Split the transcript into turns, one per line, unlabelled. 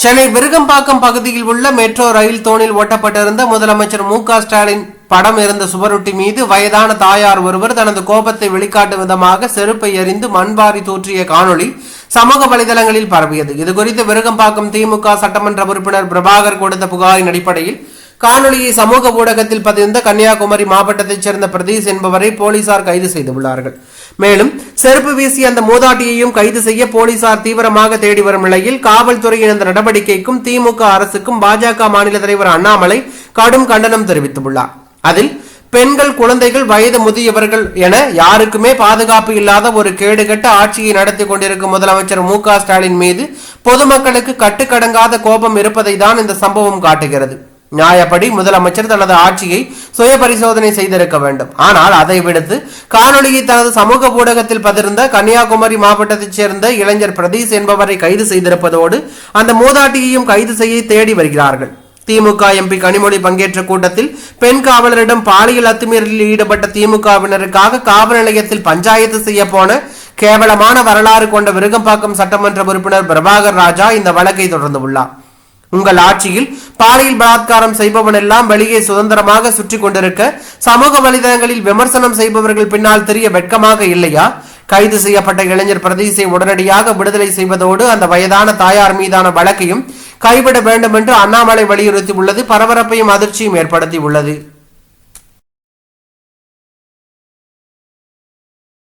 சென்னை விருகம்பாக்கம் பகுதியில் உள்ள metro rail தோணில் ஓட்டப்பட்டிருந்த முதலமைச்சர் மு ஸ்டாலின் படம் இருந்த சுவரொட்டி மீது வயதான தாயார் ஒருவர் தனது கோபத்தை வெளிக்காட்டும் விதமாக செருப்பை எறிந்து மண்பாரி தூற்றிய காணொளி சமூக வலைதளங்களில் பரவியது. இதுகுறித்து விருகம்பாக்கம் திமுக சட்டமன்ற உறுப்பினர் பிரபாகர் கொடுத்த புகாரின் அடிப்படையில் காணொலியை சமூக ஊடகத்தில் பதிந்த கன்னியாகுமரி மாவட்டத்தைச் சேர்ந்த பிரதீஷ் என்பவரை போலீசார் கைது செய்துள்ளார்கள் மேலும் செருப்பு வீசிய அந்த மூதாட்டியையும் கைது செய்ய போலீசார் தீவிரமாக தேடி வரும் நிலையில் காவல்துறையின் இந்த நடவடிக்கைக்கும் திமுக அரசுக்கும் பாஜக மாநில தலைவர் அண்ணாமலை கடும் கண்டனம் தெரிவித்துள்ளார் அதில் பெண்கள் குழந்தைகள் வயது முதியவர்கள் என யாருக்குமே பாதுகாப்பு இல்லாத ஒரு கேடுகட்ட ஆட்சியை நடத்தி கொண்டிருக்கும் முதலமைச்சர் மு ஸ்டாலின் மீது பொதுமக்களுக்கு கட்டுக்கடங்காத கோபம் இருப்பதை தான் இந்த சம்பவம் காட்டுகிறது. நியாயப்படி முதலமைச்சர் தனது ஆட்சியை சுய பரிசோதனை செய்திருக்க வேண்டும். ஆனால் அதை விடுத்து காணொலியை தனது சமூக ஊடகத்தில் பதிர்ந்த கன்னியாகுமரி மாவட்டத்தைச் சேர்ந்த இளைஞர் பிரதீஷ் என்பவரை கைது செய்திருப்பதோடு அந்த மூதாட்டியையும் கைது செய்ய தேடி வருகிறார்கள். திமுக எம்பி கனிமொழி பங்கேற்ற கூட்டத்தில் பெண் காவலரிடம் பாலியல் அத்துமீறலில் ஈடுபட்ட திமுகவினருக்காக காவல் நிலையத்தில் பஞ்சாயத்து செய்ய போன கேவலமான வரலாறு கொண்ட விருகம்பாக்கம் சட்டமன்ற உறுப்பினர் பிரபாகர் ராஜா இந்த வழக்கை தொடர்ந்துள்ளார் உங்கள் ஆட்சியில் பாலியல் பலாத்காரம் செய்பவன் எல்லாம் வெளியே சுதந்திரமாக சுற்றி கொண்டிருக்க சமூக வலைதளங்களில் விமர்சனம் செய்பவர்கள் பின்னால் தெரிய வெட்கமாக இல்லையா? கைது செய்யப்பட்ட இளைஞர் பிரதீசை உடனடியாக விடுதலை செய்வதோடு அந்த வயதான தாயார் மீதான வழக்கையும் கைவிட வேண்டும் என்று அண்ணாமலை வலியுறுத்தி உள்ளது பரபரப்பையும் அதிர்ச்சியும் ஏற்படுத்தி உள்ளது